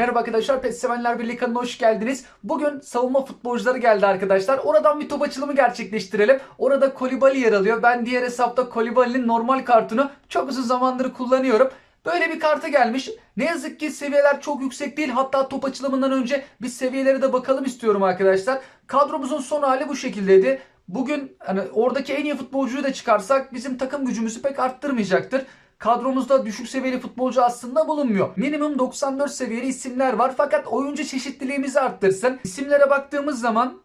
Merhaba arkadaşlar, PES Sevenler Birliği kanalına hoş geldiniz. Bugün savunma futbolcuları geldi arkadaşlar. Oradan bir top açılımı gerçekleştirelim. Orada Kolibali yer alıyor. Ben diğer hesapta Kolibali'nin normal kartını çok uzun zamandır kullanıyorum. Böyle bir kartı gelmiş. Ne yazık ki seviyeler çok yüksek değil. Hatta top açılımından önce bir seviyelere de bakalım istiyorum arkadaşlar. Kadromuzun son hali bu şekildeydi. Bugün hani oradaki en iyi futbolcuyu da çıkarsak bizim takım gücümüzü pek arttırmayacaktır. Kadromuzda düşük seviyeli futbolcu aslında bulunmuyor. Minimum 94 seviyeli isimler var fakat oyuncu çeşitliliğimizi arttırsın. İsimlere baktığımız zaman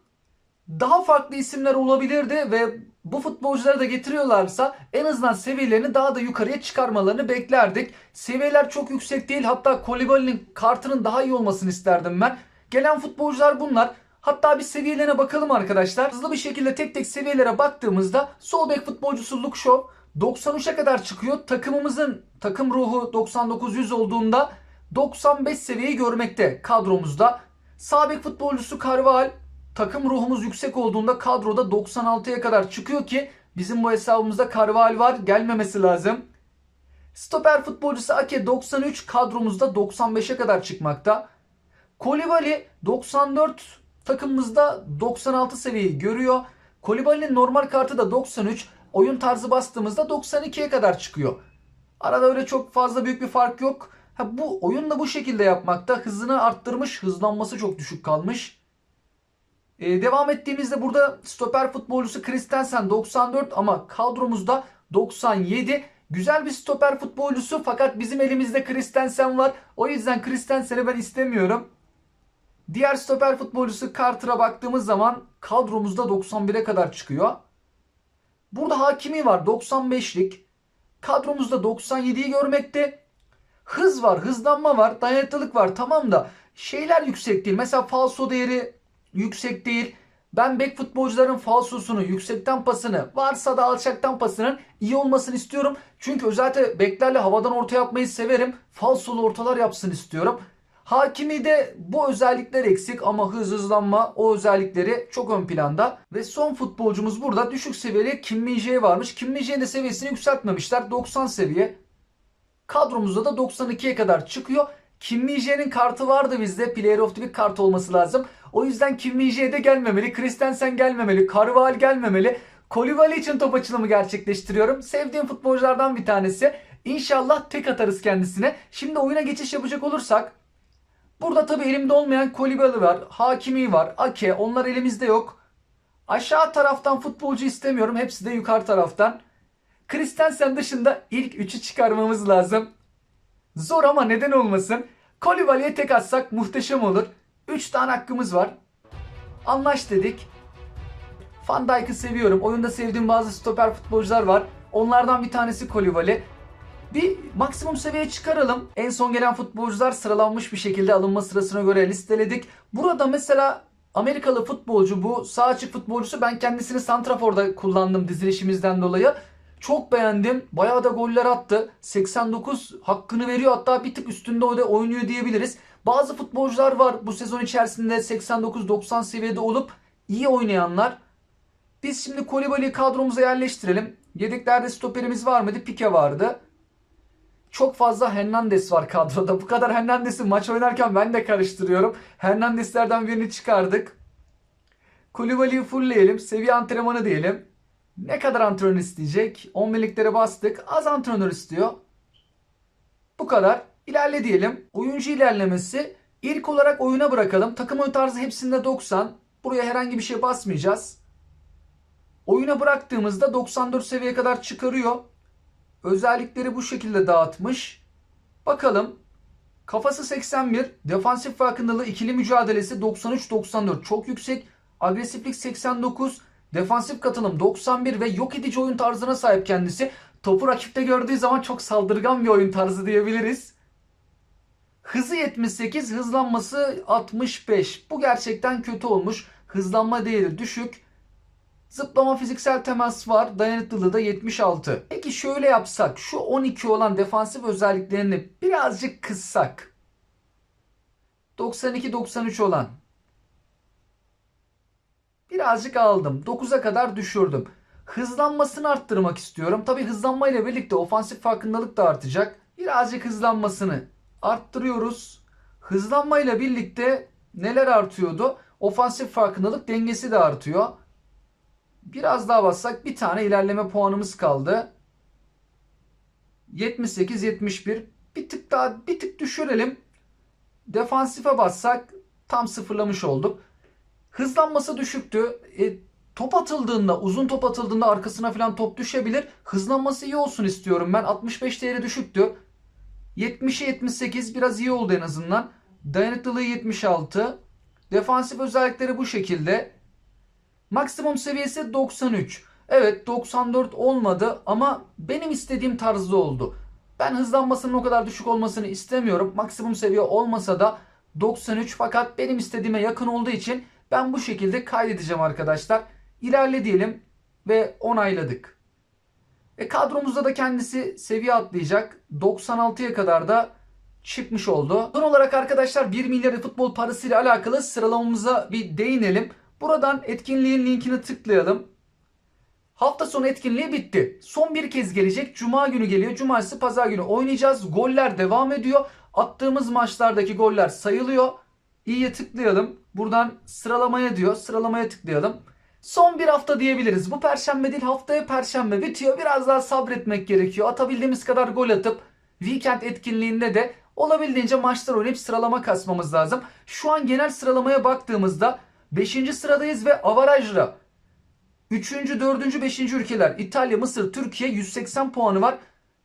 daha farklı isimler olabilirdi ve bu futbolcuları da getiriyorlarsa en azından seviyelerini daha da yukarıya çıkarmalarını beklerdik. Seviyeler çok yüksek değil hatta Kolibali'nin kartının daha iyi olmasını isterdim ben. Gelen futbolcular bunlar. Hatta bir seviyelerine bakalım arkadaşlar. Hızlı bir şekilde tek tek seviyelere baktığımızda sol bek futbolcusu Shaw 93'e kadar çıkıyor. Takımımızın takım ruhu 99-100 olduğunda 95 seviyeyi görmekte kadromuzda. Sağ bek futbolcusu Carval takım ruhumuz yüksek olduğunda kadroda 96'ya kadar çıkıyor ki bizim bu hesabımızda Carval var gelmemesi lazım. Stoper futbolcusu Ake 93 kadromuzda 95'e kadar çıkmakta. Kolibali 94 takımımızda 96 seviyeyi görüyor. Kolibali'nin normal kartı da 93. Oyun tarzı bastığımızda 92'ye kadar çıkıyor. Arada öyle çok fazla büyük bir fark yok. Ha, bu oyun da bu şekilde yapmakta. Hızını arttırmış. Hızlanması çok düşük kalmış. Ee, devam ettiğimizde burada stoper futbolcusu Christensen 94 ama kadromuzda 97. Güzel bir stoper futbolcusu fakat bizim elimizde Christensen var. O yüzden Christensen'i ben istemiyorum. Diğer stoper futbolcusu Carter'a baktığımız zaman kadromuzda 91'e kadar çıkıyor. Burada Hakimi var 95'lik. Kadromuzda 97'yi görmekte. Hız var, hızlanma var, dayanıklılık var tamam da şeyler yüksek değil. Mesela falso değeri yüksek değil. Ben bek futbolcuların falsosunu, yüksekten pasını, varsa da alçaktan pasının iyi olmasını istiyorum. Çünkü özellikle beklerle havadan orta yapmayı severim. Falsolu ortalar yapsın istiyorum. Hakimi de bu özellikler eksik ama hız hızlanma o özellikleri çok ön planda. Ve son futbolcumuz burada düşük seviyeli Kim Min-jae varmış. Kim Min-jae'nin de seviyesini yükseltmemişler. 90 seviye. Kadromuzda da 92'ye kadar çıkıyor. Kim Min-jae'nin kartı vardı bizde. Player of the Week kartı olması lazım. O yüzden Kim Min-jae de gelmemeli. Christensen gelmemeli. Carval gelmemeli. Kolibali için top açılımı gerçekleştiriyorum. Sevdiğim futbolculardan bir tanesi. İnşallah tek atarız kendisine. Şimdi oyuna geçiş yapacak olursak Burada tabi elimde olmayan Kolibali var, Hakimi var, Ake onlar elimizde yok. Aşağı taraftan futbolcu istemiyorum. Hepsi de yukarı taraftan. Christensen dışında ilk 3'ü çıkarmamız lazım. Zor ama neden olmasın. Kolibali'ye tek atsak muhteşem olur. 3 tane hakkımız var. Anlaş dedik. Van Dijk'ı seviyorum. Oyunda sevdiğim bazı stoper futbolcular var. Onlardan bir tanesi Kolibali. Bir maksimum seviyeye çıkaralım. En son gelen futbolcular sıralanmış bir şekilde alınma sırasına göre listeledik. Burada mesela Amerikalı futbolcu bu sağ açık futbolcusu ben kendisini Santrafor'da kullandım dizilişimizden dolayı. Çok beğendim. Bayağı da goller attı. 89 hakkını veriyor hatta bir tık üstünde oynuyor diyebiliriz. Bazı futbolcular var bu sezon içerisinde 89-90 seviyede olup iyi oynayanlar. Biz şimdi Kolibali'yi kadromuza yerleştirelim. Yedeklerde stoperimiz var mıydı? Pike vardı. Çok fazla Hernandez var kadroda. Bu kadar Hernandez'i maç oynarken ben de karıştırıyorum. Hernandez'lerden birini çıkardık. Kulübali'yi fullleyelim. Seviye antrenmanı diyelim. Ne kadar antrenör isteyecek? 10 birliklere bastık. Az antrenör istiyor. Bu kadar. İlerle diyelim. Oyuncu ilerlemesi. İlk olarak oyuna bırakalım. Takım oyun tarzı hepsinde 90. Buraya herhangi bir şey basmayacağız. Oyuna bıraktığımızda 94 seviyeye kadar çıkarıyor. Özellikleri bu şekilde dağıtmış. Bakalım. Kafası 81, defansif farkındalığı ikili mücadelesi 93-94 çok yüksek. Agresiflik 89, defansif katılım 91 ve yok edici oyun tarzına sahip kendisi. Topu rakipte gördüğü zaman çok saldırgan bir oyun tarzı diyebiliriz. Hızı 78, hızlanması 65. Bu gerçekten kötü olmuş. Hızlanma değeri düşük. Zıplama fiziksel temas var. Dayanıklılığı da 76. Peki şöyle yapsak. Şu 12 olan defansif özelliklerini birazcık kıssak. 92-93 olan. Birazcık aldım. 9'a kadar düşürdüm. Hızlanmasını arttırmak istiyorum. Tabi hızlanma ile birlikte ofansif farkındalık da artacak. Birazcık hızlanmasını arttırıyoruz. Hızlanmayla birlikte neler artıyordu? Ofansif farkındalık dengesi de artıyor. Biraz daha bassak bir tane ilerleme puanımız kaldı. 78-71. Bir tık daha bir tık düşürelim. Defansife bassak tam sıfırlamış olduk. Hızlanması düşüktü. E, top atıldığında, uzun top atıldığında arkasına falan top düşebilir. Hızlanması iyi olsun istiyorum ben. 65 değeri düşüktü. 70'e 78 biraz iyi oldu en azından. Dayanıklılığı 76. Defansif özellikleri bu şekilde. Maksimum seviyesi 93. Evet 94 olmadı ama benim istediğim tarzda oldu. Ben hızlanmasının o kadar düşük olmasını istemiyorum. Maksimum seviye olmasa da 93 fakat benim istediğime yakın olduğu için ben bu şekilde kaydedeceğim arkadaşlar. İlerle diyelim ve onayladık. E kadromuzda da kendisi seviye atlayacak. 96'ya kadar da çıkmış oldu. Son olarak arkadaşlar 1 milyar futbol parası ile alakalı sıralamamıza bir değinelim. Buradan etkinliğin linkini tıklayalım. Hafta sonu etkinliği bitti. Son bir kez gelecek. Cuma günü geliyor. Cumartesi, pazar günü oynayacağız. Goller devam ediyor. Attığımız maçlardaki goller sayılıyor. İyiye tıklayalım. Buradan sıralamaya diyor. Sıralamaya tıklayalım. Son bir hafta diyebiliriz. Bu perşembe değil haftaya perşembe bitiyor. Biraz daha sabretmek gerekiyor. Atabildiğimiz kadar gol atıp weekend etkinliğinde de olabildiğince maçlar oynayıp sıralama kasmamız lazım. Şu an genel sıralamaya baktığımızda 5. sıradayız ve avarajla 3. 4. 5. ülkeler İtalya, Mısır, Türkiye 180 puanı var.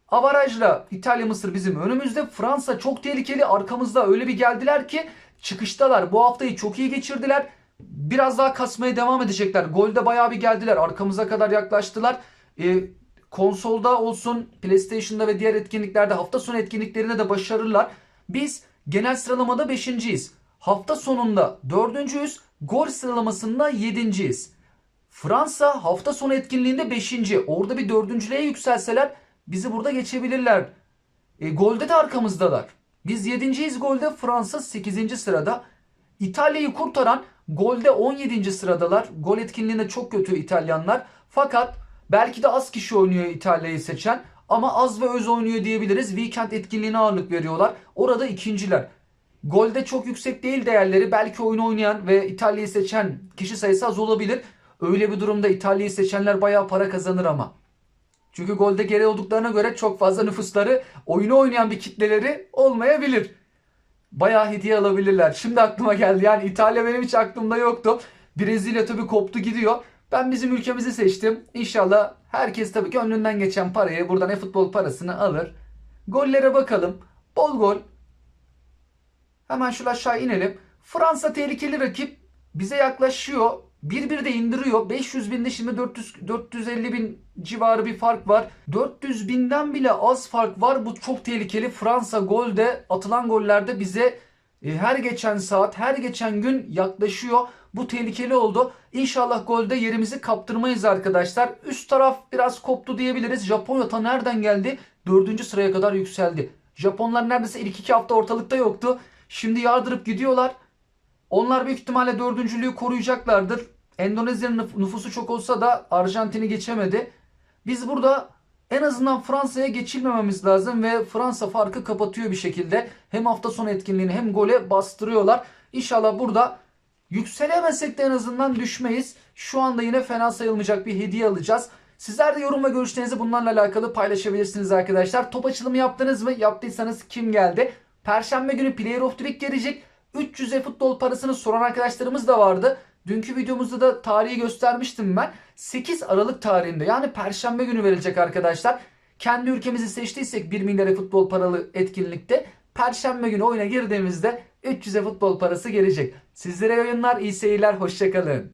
Avarajla İtalya, Mısır bizim önümüzde. Fransa çok tehlikeli. Arkamızda öyle bir geldiler ki çıkıştalar. Bu haftayı çok iyi geçirdiler. Biraz daha kasmaya devam edecekler. Golde bayağı bir geldiler. Arkamıza kadar yaklaştılar. Ee, konsolda olsun, PlayStation'da ve diğer etkinliklerde hafta sonu etkinliklerinde de başarırlar. Biz genel sıralamada 5.yiz. Hafta sonunda 4.yüz. Gol sıralamasında 7.yiz. Fransa hafta sonu etkinliğinde 5. Orada bir dördüncülüğe yükselseler bizi burada geçebilirler. E, golde de arkamızdalar. Biz 7.yiz golde Fransa 8. sırada. İtalya'yı kurtaran golde 17. sıradalar. Gol etkinliğinde çok kötü İtalyanlar. Fakat belki de az kişi oynuyor İtalya'yı seçen. Ama az ve öz oynuyor diyebiliriz. Weekend etkinliğine ağırlık veriyorlar. Orada ikinciler. Golde çok yüksek değil değerleri. Belki oyun oynayan ve İtalya'yı seçen kişi sayısı az olabilir. Öyle bir durumda İtalya'yı seçenler bayağı para kazanır ama. Çünkü golde geri olduklarına göre çok fazla nüfusları oyunu oynayan bir kitleleri olmayabilir. Bayağı hediye alabilirler. Şimdi aklıma geldi. Yani İtalya benim hiç aklımda yoktu. Brezilya tabii koptu gidiyor. Ben bizim ülkemizi seçtim. İnşallah herkes tabii ki önünden geçen parayı buradan e-futbol parasını alır. Gollere bakalım. Bol gol. Hemen şöyle aşağı inelim. Fransa tehlikeli rakip. Bize yaklaşıyor. 1-1 de indiriyor. 500 binde şimdi 400, 450 bin civarı bir fark var. 400 binden bile az fark var. Bu çok tehlikeli. Fransa golde atılan gollerde bize e, her geçen saat, her geçen gün yaklaşıyor. Bu tehlikeli oldu. İnşallah golde yerimizi kaptırmayız arkadaşlar. Üst taraf biraz koptu diyebiliriz. Japonya ta nereden geldi? Dördüncü sıraya kadar yükseldi. Japonlar neredeyse ilk iki hafta ortalıkta yoktu. Şimdi yardırıp gidiyorlar. Onlar büyük ihtimalle dördüncülüğü koruyacaklardır. Endonezya'nın nüf- nüfusu çok olsa da Arjantin'i geçemedi. Biz burada en azından Fransa'ya geçilmememiz lazım ve Fransa farkı kapatıyor bir şekilde. Hem hafta sonu etkinliğini hem gole bastırıyorlar. İnşallah burada yükselemesek de en azından düşmeyiz. Şu anda yine fena sayılmayacak bir hediye alacağız. Sizler de yorum ve görüşlerinizi bunlarla alakalı paylaşabilirsiniz arkadaşlar. Top açılımı yaptınız mı? Yaptıysanız kim geldi? Perşembe günü Player of the Week gelecek. 300'e futbol parasını soran arkadaşlarımız da vardı. Dünkü videomuzda da tarihi göstermiştim ben. 8 Aralık tarihinde yani Perşembe günü verilecek arkadaşlar. Kendi ülkemizi seçtiysek 1 milyara futbol paralı etkinlikte Perşembe günü oyuna girdiğimizde 300'e futbol parası gelecek. Sizlere oyunlar, iyi seyirler, hoşçakalın.